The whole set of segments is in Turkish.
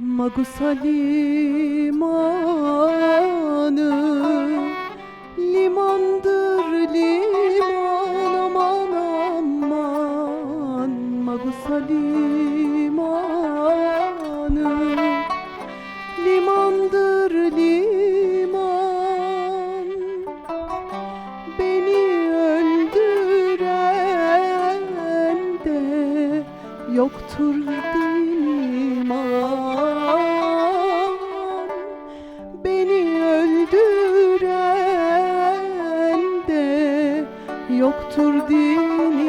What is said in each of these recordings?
Magusa limanı Limandır liman aman aman. Magusa limanı Limandır liman. Beni öldüren de yoktur yoktur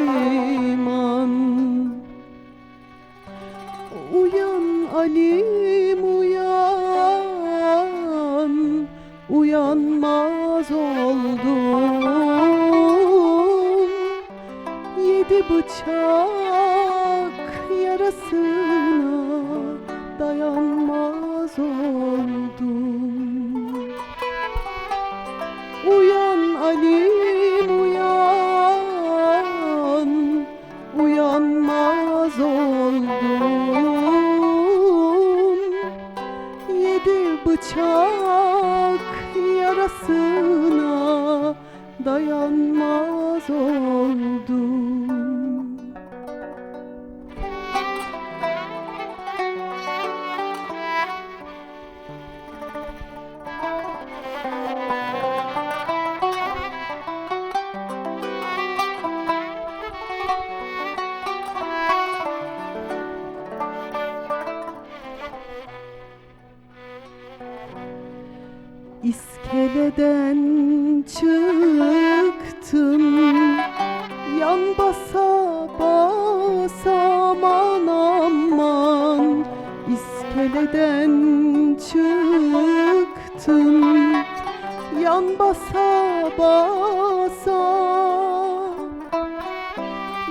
iman. Uyan Alim uyan. Uyanmaz oldum. Yedi bıçak yarasına Dayanmaz yarasına Dayanmaz oldum İskeleden çıktım. Yan basa basa aman aman. İskeleden çıktım. Yan basa basa.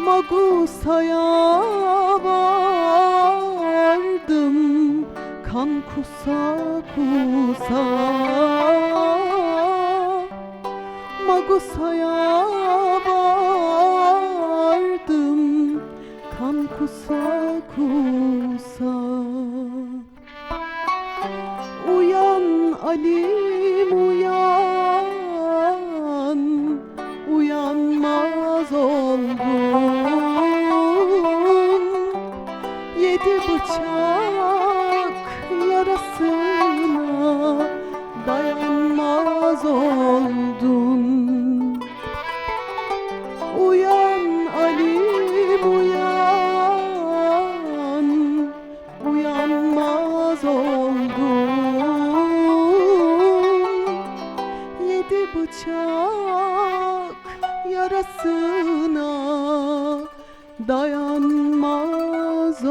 Magusa'ya vardım Kan kusa kusa Magusa'ya vardım. Kan kusa kusa. Uyan Alim Uyan Alim uyan. Uyanmaz oldum. Yedi bıçak yarasına Dayanmaz